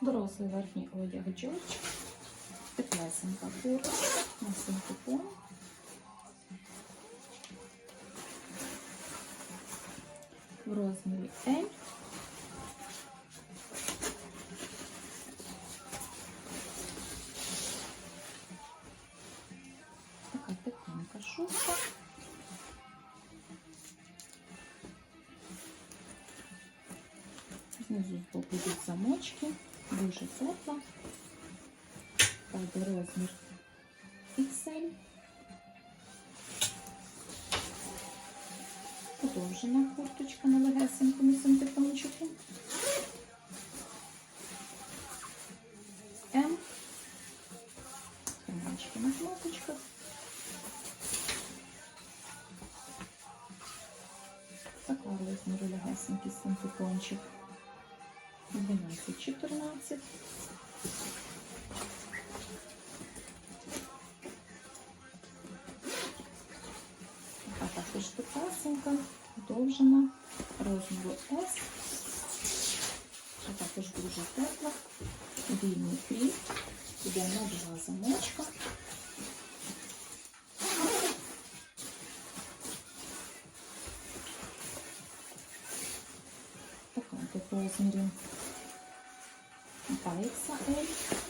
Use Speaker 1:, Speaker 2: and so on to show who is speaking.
Speaker 1: Дорослий верхній одяг Джордж. Теплесенька курточка на синтепон. В розмірі L. Така тепленька шубка. Знизу збоку йдуть замочки, дуже тепла. Правда, розмір XL. Подовжена курточка на легесенькому синтепончику. М. Карманчики на кнопочках. Такого розміру легесенький синтепончик. 12-14. А також теплесенька, подовжена, розміру S. А також дуже тепла, вільний кріп, іде на два замочка. Така по розмірі bite something.